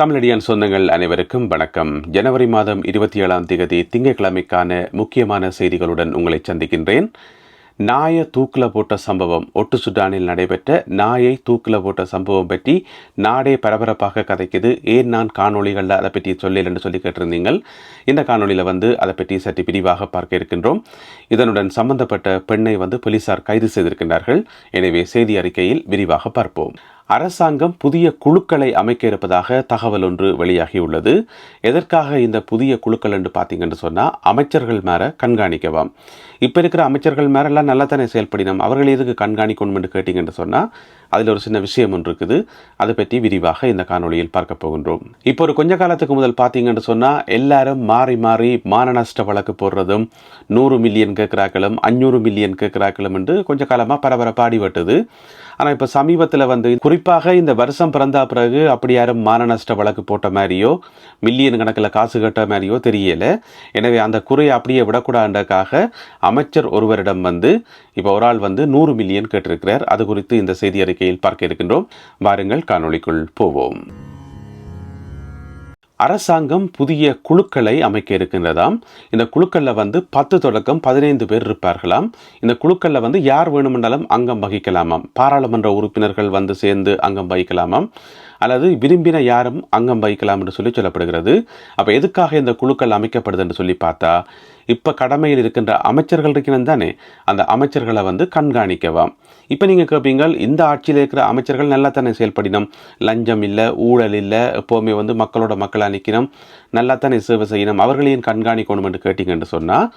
தமிழடியான் சொந்தங்கள் அனைவருக்கும் வணக்கம். ஜனவரி மாதம் இருபத்தி ஏழாம் தேதி திங்கட்கிழமைக்கான முக்கியமான செய்திகளுடன் உங்களை சந்திக்கின்றேன். நாயை தூக்கில் போட்ட சம்பவம் ஒட்டு சுடானில் நடைபெற்ற நாயை தூக்கில் போட்ட சம்பவம் பற்றி நாடே பரபரப்பாக கதைக்குது. ஏன் நான் காணொளிகளில் அதை பற்றி சொல்லல என்று சொல்லி கேட்டிருந்தீங்கள். இந்த காணொளியில் வந்து அதை பற்றி சற்று விரிவாக பார்க்க இருக்கின்றோம். இதனுடன் சம்பந்தப்பட்ட பெண்ணை வந்து போலீசார் கைது செய்திருக்கின்றார்கள். எனவே செய்தி அறிக்கையில் விரிவாக பார்ப்போம். அரசாங்கம் புதிய குழுக்களை அமைக்க இருப்பதாக தகவல் ஒன்று வெளியாகியுள்ளது. எதற்காக இந்த புதிய குழுக்கள் என்று பார்த்தீங்கன்னு சொன்னால் அமைச்சர்கள் மேலே கண்காணிக்கவாம். இப்போ இருக்கிற அமைச்சர்கள் மேரெல்லாம் நல்லா தானே செயல்படினோம் அவர்கள் எதுக்கு கண்காணிக்கணும் என்று கேட்டிங்கன்னு சொன்னால் அதில் ஒரு சின்ன விஷயம் ஒன்று இருக்குது. அதை பற்றி விரிவாக இந்த காணொளியில் பார்க்க போகின்றோம். இப்போ ஒரு கொஞ்ச காலத்துக்கு முதல் பார்த்தீங்கன்னு சொன்னால் எல்லாரும் மாறி மாறி மான நஷ்ட வழக்கு போடுறதும் நூறு மில்லியன் கேட்குறாக்களும் அஞ்சூறு மில்லியன் கேட்குறாக்களும் என்று கொஞ்ச காலமாக பரபரப்பாடி வட்டுது. ஆனால் இப்போ சமீபத்தில் வந்து குறிப்பாக இந்த வருஷம் பிறந்தா பிறகு அப்படி யாரும் மான நஷ்ட வழக்கு போட்ட மாதிரியோ மில்லியன் கணக்கில் காசு கட்ட மாதிரியோ தெரியலை. எனவே அந்த குறையை அப்படியே விடக்கூடாதுக்காக அமைச்சர் ஒருவரிடம் வந்து இப்போ ஒரு ஆள் வந்து நூறு மில்லியன் கேட்டிருக்கிறார். அது குறித்து இந்த செய்தி அறிக்கையில் பார்க்க இருக்கின்றோம். வாருங்கள் காணொளிக்குள் போவோம். அரசாங்கம் புதிய குழுக்களை அமைக்க இருக்கின்றதாம். இந்த குழுக்களில் வந்து பத்து தொடக்கம் பதினைந்து பேர் இருப்பார்களாம். இந்த குழுக்களில் வந்து யார் வேணுமென்றாலும் அங்கம் வகிக்கலாமாம். பாராளுமன்ற உறுப்பினர்கள் வந்து சேர்ந்து அங்கம் வகிக்கலாமாம். அல்லது விரும்பின யாரும் அங்கம் வகிக்கலாம் என்று சொல்லி சொல்லப்படுகிறது. அப்போ எதுக்காக இந்த குழுக்கள் அமைக்கப்படுது என்று சொல்லி பார்த்தா இப்போ கடமையில் இருக்கின்ற அமைச்சர்கள் இருக்கணும் தானே? அந்த அமைச்சர்களை வந்து கண்காணிக்கவாம். இப்போ நீங்கள் கேட்பீங்க இந்த ஆட்சியில் இருக்கிற அமைச்சர்கள் நல்லா தானே செயல்படினோம். லஞ்சம் இல்லை ஊழல் இல்லை எப்போவுமே வந்து மக்களோட மக்களாக நிற்கணும் நல்லா தானே சேவை செய்யணும் அவர்களையும் கண்காணிக்கணும் என்று கேட்டீங்கன்னு சொன்னால்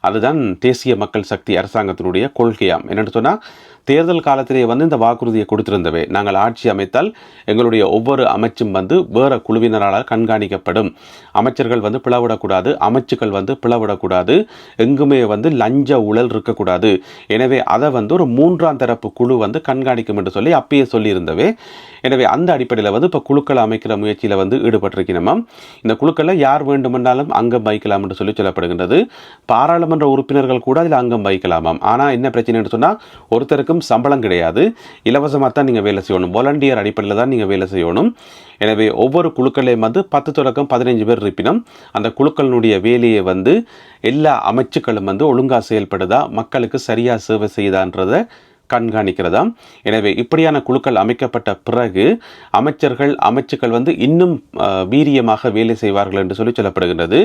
அதுதான் தேசிய மக்கள் சக்தி அரசாங்கத்தினுடைய கொள்கையாம். என்னென்னு சொன்னால் தேர்தல் காலத்திலேயே வந்து இந்த வாக்குறுதியை கொடுத்திருந்தவை. நாங்கள் ஆட்சி அமைத்தால் எங்களுடைய ஒவ்வொரு அமைச்சும் வந்து வேறு குழுவினரால் கண்காணிக்கப்படும். அமைச்சர்கள் வந்து பிளவிடக்கூடாது அமைச்சுக்கள் வந்து பிளவிடக்கூடாது எங்குமே வந்து லஞ்ச ஊழல் இருக்கக்கூடாது. எனவே அதை வந்து ஒரு மூன்றாம் தரப்பு குழு வந்து கண்காணிக்கும் என்று சொல்லி அப்பயே சொல்லியிருந்தவே. எனவே அந்த அடிப்படையில் வந்து இப்போ குழுக்கள் அமைக்கிற முயற்சியில் வந்து ஈடுபட்டிருக்கணுமாம் இந்த குழுக்களில் யார் வேண்டுமென்றாலும் அங்கம் வகிக்கலாம் என்று சொல்லி சொல்லப்படுகின்றது. பாராளுமன்ற உறுப்பினர்கள் கூட அதில் அங்கம் வகிக்கலாமாம் ஆனால் என்ன பிரச்சனைன்னு சொன்னால் ஒருத்தருக்கு யாருக்கும் சம்பளம் கிடையாது. இலவசமாக தான் நீங்கள் வேலை செய்யணும். வாலண்டியர் அடிப்படையில் தான் நீங்கள் வேலை செய்யணும். எனவே ஒவ்வொரு குழுக்களையும் வந்து பத்து தொடக்கம் பதினைஞ்சு பேர் இருப்பினும் அந்த குழுக்களினுடைய வேலையை வந்து எல்லா அமைச்சுக்களும் வந்து ஒழுங்காக செயல்படுதா மக்களுக்கு சரியாக சேவை செய்யுதான்றதை கண்காணிக்கிறதாம். எனவே இப்படியான குழுக்கள் அமைக்கப்பட்ட பிறகு அமைச்சர்கள் அமைச்சுக்கள் வந்து இன்னும் வீரியமாக வேலை செய்வார்கள் என்று சொல்லி சொல்லப்படுகின்றது.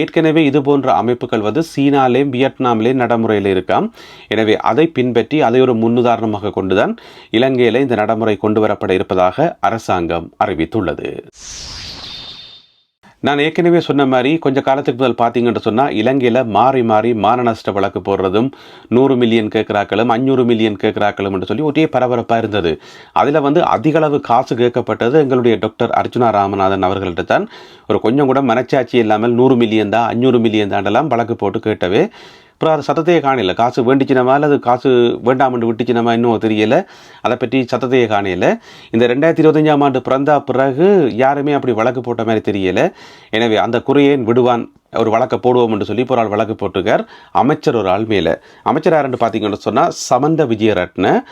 ஏற்கனவே இது போன்ற அமைப்புகள் வந்து சீனாலேயும் வியட்நாம்லேயும் நடைமுறையில் இருக்காம். எனவே அதை பின்பற்றி அதை ஒரு முன்னுதாரணமாக கொண்டுதான் இலங்கையில் இந்த நடைமுறை கொண்டு வரப்பட இருப்பதாக அரசாங்கம் அறிவித்துள்ளது. நான் ஏற்கனவே சொன்ன மாதிரி கொஞ்ச காலத்துக்கு முதல் பார்த்தீங்கன்னு சொன்னால் இலங்கையில் மாறி மாறி மான நஷ்ட வழக்கு போடுறதும் நூறு மில்லியன் கேட்குறாக்களும் அஞ்சூறு மில்லியன் கேட்குறாக்களும் என்று சொல்லி ஒரே பரபரப்பாக இருந்தது. அதில் வந்து அதிகளவு காசு கேட்கப்பட்டது எங்களுடைய டாக்டர் அர்ஜுனா ராமநாதன் அவர்கள்ட்ட தான். ஒரு கொஞ்சம் கூட மனச்சாட்சி இல்லாமல் நூறு மில்லியன் தான் அஞ்சூறு மில்லியன் தாண்டெல்லாம் வழக்கு போட்டு கேட்டவே அப்புறம் அது சத்தத்தையே காணல. காசு வேண்டிச்சினமா அல்லது காசு வேண்டாமண்டு விட்டுச்சினமா இன்னும் தெரியல. அதை பற்றி சத்தத்தையே காணல. இந்த ரெண்டாயிரத்தி இருபத்தஞ்சாம் ஆண்டு பிறந்தா பிறகு யாருமே அப்படி வழக்கு போட்ட மாதிரி தெரியல. எனவே அந்த குறையேன் விடுவான் ஒரு வழக்கை போடுவோம் என்று சொல்லி இப்போ ஒரு ஆள் வழக்கு போட்டிருக்கார். அமைச்சர் ஒரு ஆள் மேலே. அமைச்சர் யாருன்னு பார்த்தீங்கன்னு சொன்னால் சமந்த விஜயரட்ன.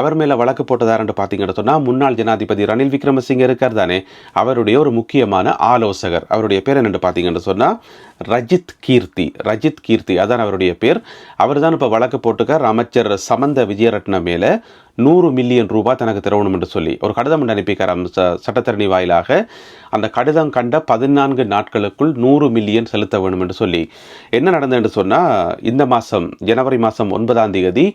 அவர் மேலே வழக்கு போட்டதாருன்னு பார்த்தீங்கன்னு சொன்னால் முன்னாள் ஜனாதிபதி ரணில் விக்ரமசிங்க இருக்கார் தானே. அவருடைய ஒரு முக்கியமான ஆலோசகர். அவருடைய பேர் என்னென்னு பார்த்தீங்கன்னு சொன்னால் ரஜித் கீர்த்தி. ரஜித் கீர்த்தி அதான் அவருடைய பேர். அவர் தான் இப்போ வழக்கு போட்டுக்கார் அமைச்சர் சமந்த விஜயரட்ன மேலே நூறு மில்லியன் ரூபாய் தனக்கு திரவணும் என்று சொல்லி ஒரு கடிதம் ஒன்று அனுப்பிக்கார் சட்டத்தரணி வாயிலாக. அந்த கடிதம் கண்ட பதினான்கு நாட்களுக்குள் நூறு மில்லியன் செலுத்த வேண்டும் என்று சொல்லி. என்ன நடந்தது என்று சொன்னால் இந்த மாதம் ஜனவரி மாதம் ஒன்பதாம் தேதி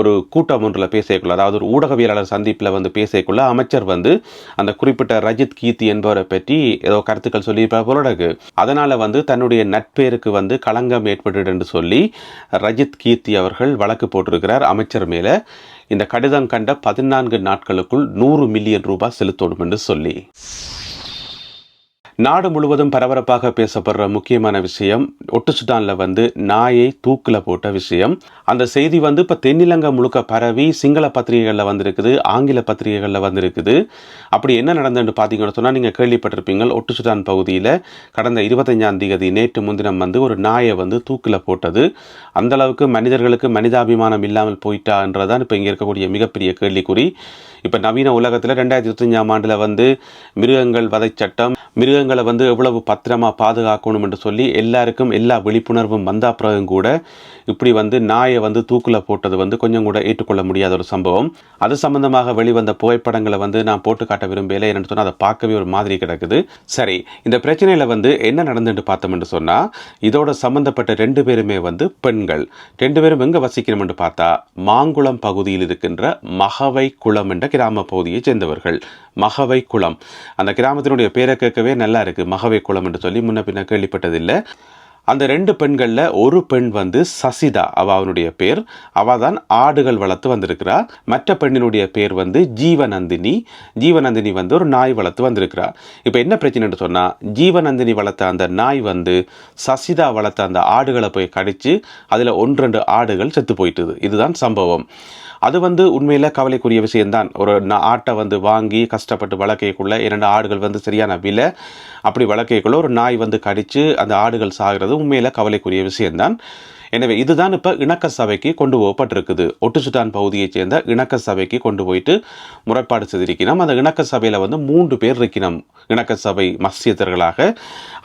ஒரு கூட்டம் ஒன்றில் பேசியக்குள்ள அதாவது ஒரு ஊடகவியலாளர் சந்திப்பில் வந்து பேசியக்குள்ள அமைச்சர் வந்து அந்த குறிப்பிட்ட ரஜித் கீர்த்தி என்பவரை பற்றி ஏதோ கருத்துக்கள் சொல்லியிருப்பார் போலடகு அதனால் வந்து தன்னுடைய நட்பேருக்கு வந்து களங்கம் ஏற்பட்டு என்று சொல்லி ரஜித் கீர்த்தி அவர்கள் வழக்கு போட்டிருக்கிறார். அமைச்சர் மேலே இந்த கடிதம் கண்ட பதினான்கு நாட்களுக்குள் நூறு மில்லியன் ரூபாய் செலுத்தணும் என்று சொல்லி. நாடு முழுவதும் பரபரப்பாக பேசப்படுற முக்கியமான விஷயம் ஒட்டு வந்து நாயை தூக்கில் போட்ட விஷயம். அந்த செய்தி வந்து இப்போ தென்னிலங்கை முழுக்க பரவி சிங்கள பத்திரிகைகளில் வந்திருக்குது ஆங்கில பத்திரிகைகளில் வந்திருக்குது. அப்படி என்ன நடந்ததுன்னு பார்த்தீங்கன்னு சொன்னால் நீங்கள் கேள்விப்பட்டிருப்பீங்க ஒட்டுசுட்டான் பகுதியில் கடந்த இருபத்தஞ்சாம் தேதி நேற்று முன்தினம் வந்து ஒரு நாயை வந்து தூக்கில் போட்டது. அந்தளவுக்கு மனிதர்களுக்கு மனிதாபிமானம் இல்லாமல் போயிட்டான்றதான் இப்போ இங்கே இருக்கக்கூடிய மிகப்பெரிய கேள்விக்குறி. இப்போ நவீன உலகத்தில் ரெண்டாயிரத்தி இருபத்தஞ்சாம் ஆண்டில் வந்து மிருகங்கள் வதை சட்டம் மிருகங்களை வந்து எவ்வளவு பத்திரமா பாதுகாக்கணும் என்று சொல்லி எல்லாருக்கும் எல்லா விழிப்புணர்வும் வந்தா பிறகும் கூட இப்படி வந்து நாயை வந்து தூக்கில் போட்டது வந்து கொஞ்சம் கூட ஏற்றுக்கொள்ள முடியாத ஒரு சம்பவம். அது சம்பந்தமாக வெளிவந்த புகைப்படங்களை வந்து நான் போட்டு காட்ட விரும்பல சொன்னால் அதை பார்க்கவே ஒரு மாதிரி கிடக்குது. சரி இந்த பிரச்சனையில் வந்து என்ன நடந்துட்டு பார்த்தோம்னு சொன்னால் இதோட சம்பந்தப்பட்ட ரெண்டு பேருமே வந்து பெண்கள். ரெண்டு பேரும் எங்கே வசிக்கணும்னு பார்த்தா மாங்குளம் பகுதியில் இருக்கின்ற மகவை குளம் என்ற கிராம பகுதியை சேர்ந்தவர்கள். மகவை குளம். அந்த கிராமத்தினுடைய பேரை கேட்கவே நல்ல இருக்கு. மகவை குளம் என்று சொல்லி முன்ன பின்ன கேள்விப்பட்டதில்லை. அந்த ரெண்டு பெண்களில் ஒரு பெண் வந்து சசிதா அவ அவனுடைய பேர். அவ தான் ஆடுகள் வளர்த்து வந்திருக்கிறார் மற்ற பெண்ணினுடைய பேர் வந்து ஜீவநந்தினி. ஜீவநந்தினி வந்து ஒரு நாய் வளர்த்து வந்திருக்கிறார் இப்போ என்ன பிரச்சனைன்னு சொன்னால் ஜீவநந்தினி வளர்த்த அந்த நாய் வந்து சசிதா வளர்த்த அந்த ஆடுகளை போய் கடிச்சு அதில் ஒன்று ரெண்டு ஆடுகள் செத்து போயிட்டுது. இதுதான் சம்பவம். அது வந்து உண்மையில் கவலைக்குரிய விஷயம்தான். ஒரு ஆட்டை வந்து வாங்கி கஷ்டப்பட்டு வளர்க்கக்குள்ள இரண்டு ஆடுகள் வந்து சரியான விலை. அப்படி வளர்க்கக்குள்ள ஒரு நாய் வந்து கடித்து அந்த ஆடுகள் சாகிறது மேலே கவலைக்குரிய விஷயம்தான். எனவே இதுதான் இப்போ இணக்க சபைக்கு கொண்டு போகப்பட்டிருக்குது. ஒட்டுசுட்டான் பகுதியைச் சேர்ந்த இணக்க சபைக்கு கொண்டு போயிட்டு முறைப்பாடு செய்திருக்கிறோம். அந்த இணக்க சபையில் வந்து மூன்று பேர் இருக்கணும். இணக்க சபை மசியத்தர்களாக.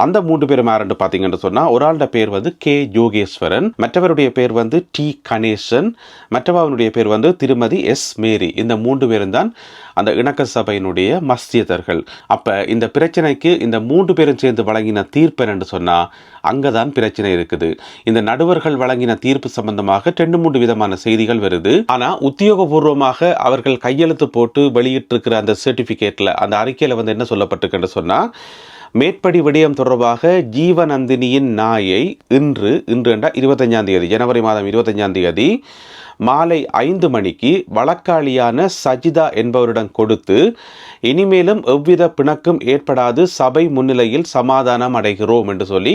அந்த மூன்று பேரும் யாருன்னு பார்த்தீங்கன்னு சொன்னால் ஒரு ஆளுடைய பேர் வந்து கே யோகேஸ்வரன் மற்றவருடைய பேர் வந்து டி கணேசன் மற்றவனுடைய பேர் வந்து திருமதி எஸ் மேரி. இந்த மூன்று பேரும் தான் அந்த இணக்க சபையினுடைய மஸ்தியதர்கள் அப்ப இந்த பிரச்சனைக்கு இந்த மூன்று பேரும் சேர்ந்து வழங்கின தீர்ப்பு என்று அங்கதான் பிரச்சனை இருக்குது. இந்த நடுவர்கள் வழங்கின தீர்ப்பு சம்பந்தமாக ரெண்டு மூன்று விதமான செய்திகள் வருது. ஆனா உத்தியோகபூர்வமாக அவர்கள் கையெழுத்து போட்டு வெளியிட்டிருக்கிற அந்த சர்டிபிகேட்ல அந்த அறிக்கையில வந்து என்ன சொல்லப்பட்டிருக்குன்னு சொன்னா மேற்படி விடயம் தொடர்பாக ஜீவநந்தினியின் நாயை இன்று இன்று என்றால் இருபத்தஞ்சாம் தேதி ஜனவரி மாதம் இருபத்தஞ்சாம் தேதி மாலை ஐந்து மணிக்கு வழக்காளியான சஜிதா என்பவரிடம் கொடுத்து இனிமேலும் எவ்வித பிணக்கும் ஏற்படாது சபை முன்னிலையில் சமாதானம் அடைகிறோம் என்று சொல்லி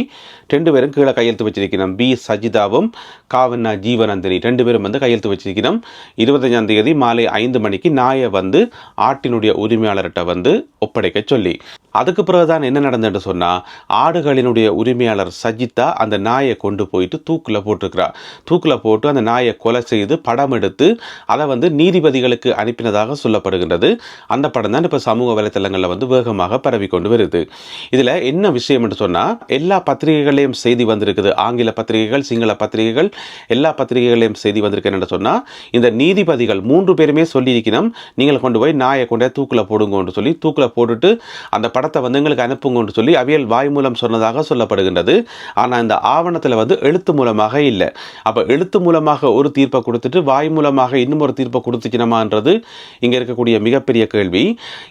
ரெண்டு பேரும் கீழே கையெழுத்து வச்சிருக்கிறோம் பி. சஜிதாவும் காவண்ணா ஜீவநந்தினி ரெண்டு பேரும் வந்து கையெழுத்து வச்சிருக்கிறோம் இருபத்தஞ்சாம் தேதி மாலை ஐந்து மணிக்கு நாயை வந்து ஆட்டினுடைய உரிமையாளர்கிட்ட வந்து ஒப்படைக்க சொல்லி. அதுக்கு பிறகுதான் என்ன நடந்ததுன்னு சொன்னால் ஆடுகளினுடைய உரிமையாளர் சஜிதா அந்த நாயை கொண்டு போயிட்டு தூக்கில் போட்டிருக்கிறார். தூக்கில் போட்டு அந்த நாயை கொலை செய்து படம் எடுத்து அதை வந்து நீதிபதிகளுக்கு அனுப்பினதாக சொல்லப்படுகின்றது. அந்த படம் தான் இப்போ சமூக வலைத்தளங்களில் வந்து வேகமாக பரவி கொண்டு வருது. இதில் என்ன விஷயம் என்று சொன்னால் எல்லா பத்திரிகைகளையும் செய்தி வந்திருக்குது. ஆங்கில பத்திரிகைகள் சிங்கள பத்திரிகைகள் எல்லா பத்திரிகைகளையும் செய்தி வந்திருக்குன்னு சொன்னால் இந்த நீதிபதிகள் மூன்று பேருமே சொல்லியிருக்கணும் நீங்கள் கொண்டு போய் நாயை கொண்டே தூக்கில் போடுங்கன்னு சொல்லி தூக்கில் போட்டுட்டு அந்த படத்தை வந்து எங்களுக்கு அனுப்புங்கன்னு சொல்லி அவியல் வாய் மூலம் சொன்னதாக சொல்லப்படுகின்றது. ஆனால் இந்த ஆவணத்தில் வந்து எழுத்து மூலமாக இல்லை. அப்போ எழுத்து மூலமாக ஒரு தீர்ப்பை கொடுத்துட்டு வாய் மூலமாக இன்னும் ஒரு தீர்ப்பை கொடுத்துச்சினமான்றது இங்கே இருக்கக்கூடிய மிகப்பெரிய கேள்வி.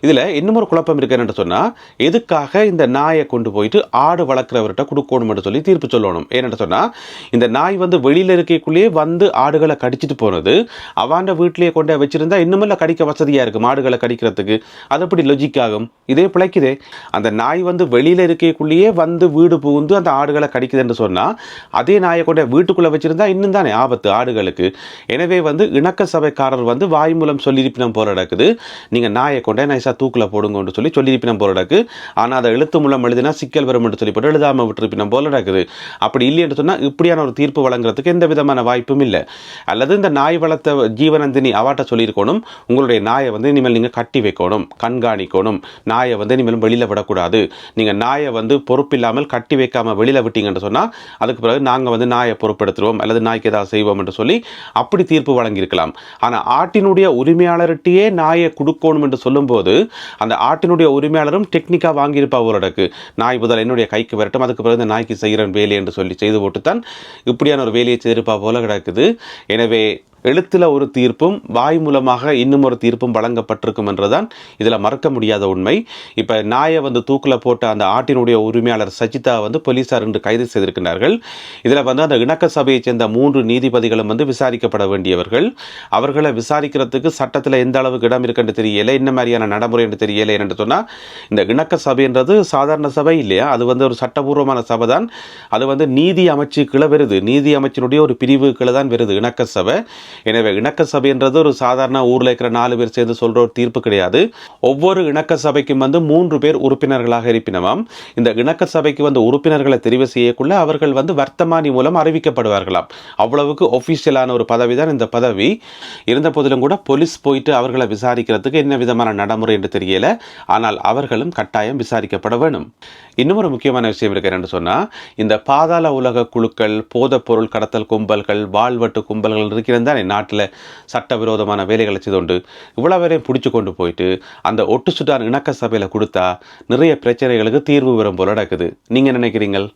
இதில் இன்னும் ஒரு குழப்பம் இருக்குன்னு சொன்னால் எதுக்காக இந்த நாயை கொண்டு போயிட்டு ஆடு வளர்க்குறவர்கிட்ட கொடுக்கணும்னு சொல்லி தீர்ப்பு சொல்லணும். ஏன்னு சொன்னால் இந்த நாய் வந்து வெளியில் இருக்கக்குள்ளேயே வந்து ஆடுகளை கடிச்சிட்டு போனது அவாண்ட வீட்டிலேயே கொண்டு வச்சிருந்தா இன்னுமெல்லாம் கடிக்க வசதியாக இருக்கும் ஆடுகளை கடிக்கிறதுக்கு. அது எப்படி லொஜிக் ஆகும்? இதே பிழைக்குதே. அந்த நாய் வந்து வெளியில் இருக்கக்குள்ளேயே வந்து வீடு புகுந்து அந்த ஆடுகளை கடிக்குதுன்னு சொன்னால் அதே நாயை கொண்ட வீட்டுக்குள்ளே வச்சுருந்தா இன்னும் தானே ஆபத்து ஆடுகளுக்கு. எனவே வந்து இணக்க சபைக்காரர் வந்து வாய் மூலம் சொல்லியிருப்பினம் போல நடக்குது. நீங்கள் நாயை கொண்டே நைஸாக தூக்கில் போடுங்கன்னு சொல்லி சொல்லியிருப்பினம் போல நடக்கு. ஆனால் அதை எழுத்து மூலம் எழுதினா சிக்கல் வரும் என்று சொல்லி போட்டு எழுதாமல் விட்டுருப்பினம் போல நடக்குது. அப்படி இல்லைன்னு சொன்னால் இப்படியான ஒரு தீர்ப்பு வழங்குறதுக்கு எந்த விதமான வாய்ப்பும் இல்லை. அல்லது இந்த நாய் வளர்த்த ஜீவநந்தினி அவாட்ட சொல்லியிருக்கணும் உங்களுடைய நாயை வந்து இனிமேல் நீங்கள் கட்டி வைக்கணும் கண்காணிக்கணும். நாயை வந்து இனிமேலும் வெளியில் விடக்கூடாது நீங்கள் நாயை வந்து பொறுப்பில்லாமல் கட்டி வைக்காமல் வெளியில் விட்டீங்கன்னு சொன்னால் அதுக்கு பிறகு நாங்கள் வந்து நாயை பொறுப்பெடுத்துருவோம் அல்லது நாய்க்கு ஏதாவது செய்வோம் என்று சொல்லி அப்படி தீர்ப்பு வழங்கியிருக்கலாம். ஆனால் ஆட்டினுடைய உரிமையாளர்கிட்டயே நாயை கொடுக்கணும் என்று சொல்லும்போது அந்த ஆட்டினுடைய உரிமையாளரும் டெக்னிக்காக வாங்கியிருப்பா ஓரடக்கு நாய் முதல் என்னுடைய கைக்கு வரட்டும் அதுக்கு பிறகு இந்த நாய்க்கு செய்கிறேன் வேலை என்று சொல்லி செய்து போட்டு தான் இப்படியான ஒரு வேலையை செய்திருப்பா போல கிடக்குது. எனவே எழுத்தில் ஒரு தீர்ப்பும் வாய் மூலமாக இன்னும் ஒரு தீர்ப்பும் வழங்கப்பட்டிருக்கும் என்றுதான் இதில் மறக்க முடியாத உண்மை. இப்போ நாயை வந்து தூக்கில் போட்ட அந்த ஆட்டினுடைய உரிமையாளர் சஜிதா வந்து போலீசார் இன்று கைது செய்திருக்கிறார்கள். இதில் வந்து அந்த இணக்க சபையைச் சேர்ந்த மூன்று நீதிபதிகளும் வந்து விசாரிக்கப்பட வேண்டியவர்கள். அவர்களை விசாரிக்கிறதுக்கு சட்டத்தில் எந்த அளவுக்கு இடம் இருக்குன்னு தெரியல என்ன மாதிரியான நடைமுறை என்று தெரியல என்று சொன்னால் இந்த இணக்க சபைன்றது சாதாரண சபை இல்லையா? அது வந்து ஒரு சட்டபூர்வமான சபை தான் அது வந்து நீதி அமைச்சு கீழே வருது நீதி அமைச்சினுடைய ஒரு பிரிவு கீழே தான் வருது இணக்க சபை. எனவே இணக்க சபைன்றது ஒரு சாதாரண ஊரில் இருக்கிற நாலு பேர் சேர்ந்து சொல்கிற ஒரு தீர்ப்பு கிடையாது. ஒவ்வொரு இணக்க சபைக்கும் வந்து மூன்று பேர் உறுப்பினர்களாக இருப்பினவாம். இந்த இணக்க சபைக்கு வந்து உறுப்பினர்களை தெரிவு செய்யக்குள்ள அவர்கள் வந்து வர்த்தமானி மூலம் அறிவிக்கப்படுவார்களாம். அவ்வளவுக்கு ஒஃபிஷியலான ஒரு பதவி தான் இந்த பதவி. இருந்த போதிலும் கூட போலீஸ் போயிட்டு அவர்களை விசாரிக்கிறதுக்கு என்ன விதமான நடைமுறை என்று தெரியல. ஆனால் அவர்களும் கட்டாயம் விசாரிக்கப்பட வேணும் இன்னும் ஒரு முக்கியமான விஷயம் இருக்கு என்னன்னு இந்த பாதாள உலக குழுக்கள் போதைப் பொருள் கடத்தல் கும்பல்கள் வாழ்வட்டு கும்பல்கள் இருக்கிறதா தானே நாட்டில் சட்டவிரோதமான வேலைகளை செய்தோண்டு கொண்டு இவ்வளவு வரையும் கொண்டு போயிட்டு அந்த ஒட்டு சுட்டான் இணக்க சபையில் கொடுத்தா நிறைய பிரச்சனைகளுக்கு தீர்வு வரும் போல நடக்குது. நீங்க நினைக்கிறீங்கள்?